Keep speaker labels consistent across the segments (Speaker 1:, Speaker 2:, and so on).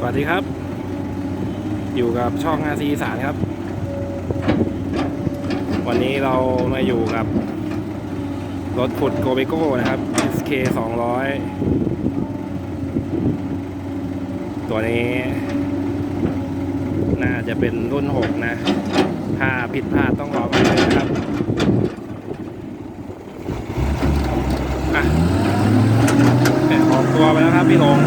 Speaker 1: สวัสดีครับ อยู่กับช่องอาซีสารครับ วันนี้เรามาอยู่กับ รถขุดโกเบโก้นะครับ SK 200 ตัวนี้ น่าจะเป็นรุ่น 6 นะ ถ้าผิดพลาดต้องขอไปเลยนะครับอะแอบออกตัวไปแล้วครับพี่หลง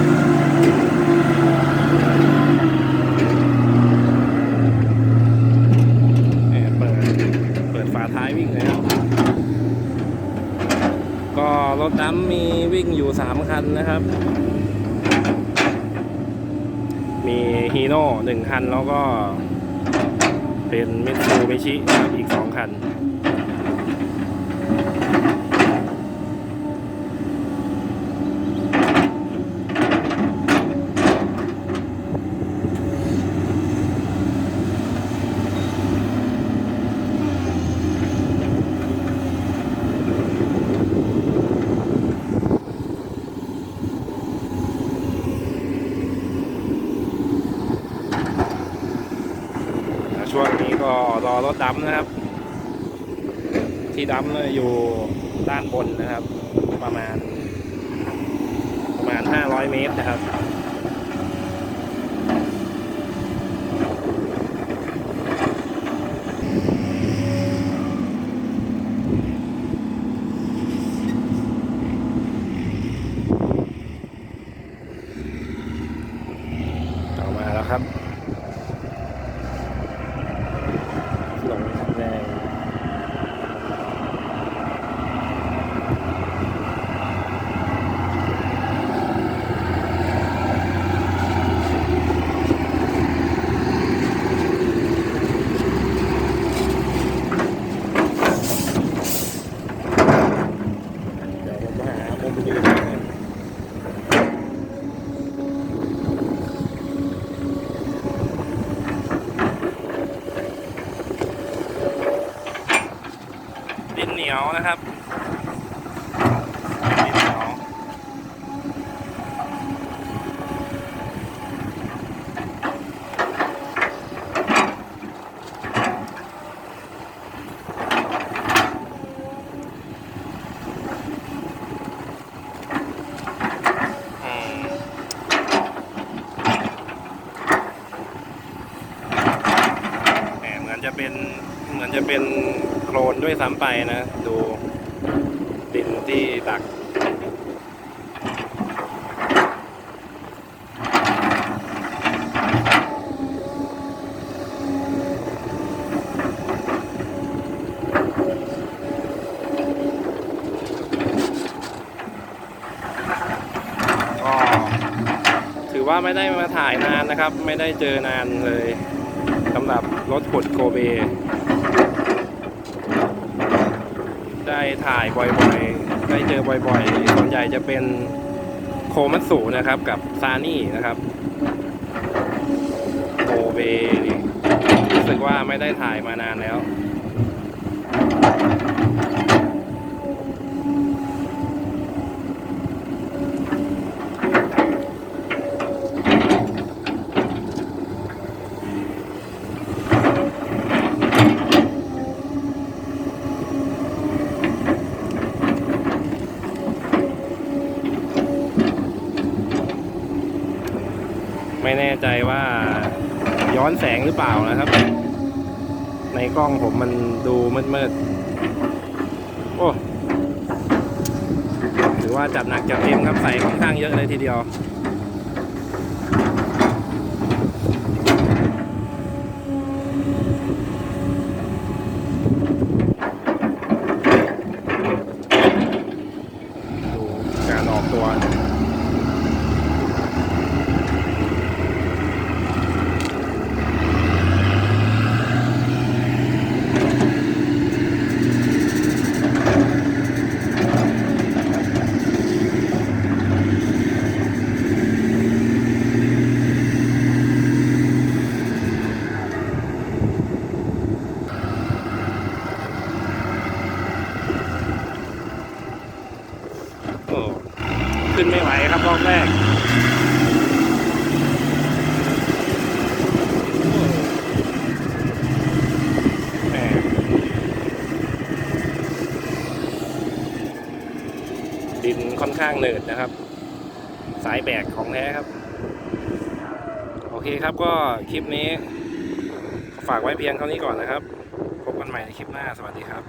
Speaker 1: เนี่ยเปิด เปิดฝาท้ายวิ่งเลยครับ ก็ รถดำมีวิ่งอยู่สามคันนะครับ มีฮีโน่หนึ่งคันแล้วก็เป็นมิตซูบิชิอีกสองคัน ช่วงนี้ก็ รถดำนะครับ ที่ดำเนี่ยอยู่ด้านบนนะครับ ประมาณ ประมาณ 500 เมตรนะครับ ต่อมาแล้วครับ หลงแดงเดี๋ยวผมหามุมยืนให้ ดินเหนียวนะครับดินเหนียวอืมแหมเหมือนจะเป็นเห มือนจะเป็นโคลนด้วยซ้ำไปนะ ดูดินที่ตักก็ถือว่าไม่ได้มาถ่ายนานนะครับ ไม่ได้เจอนานเลยสำหรับรถขุดโกเบ ได้ถ่ายบ่อยๆ ได้เจอบ่อยๆ ส่วนใหญ่จะเป็นโคมัตสุนะครับกับซานี่นะครับโกเบนี่รู้สึกว่าไม่ได้ถ่ายมานานแล้ว ไม่แน่ใจว่าย้อนแสงหรือเปล่านะครับ ในกล้องผมมันดูมืดๆโอ้ถือว่าจัดหนักจัดเต็มครับใส่ค่อนข้างเยอะเลยทีเดียว ขึ้นไม่ไหวครับรอบแรกดินค่อนข้างเนิดนะครับ สายแบกของแท้ครับ โอเคครับก็คลิปนี้ ฝากไว้เพียงเท่านี้ก่อนนะครับ พบกันใหม่ในคลิปหน้าสวัสดีครับ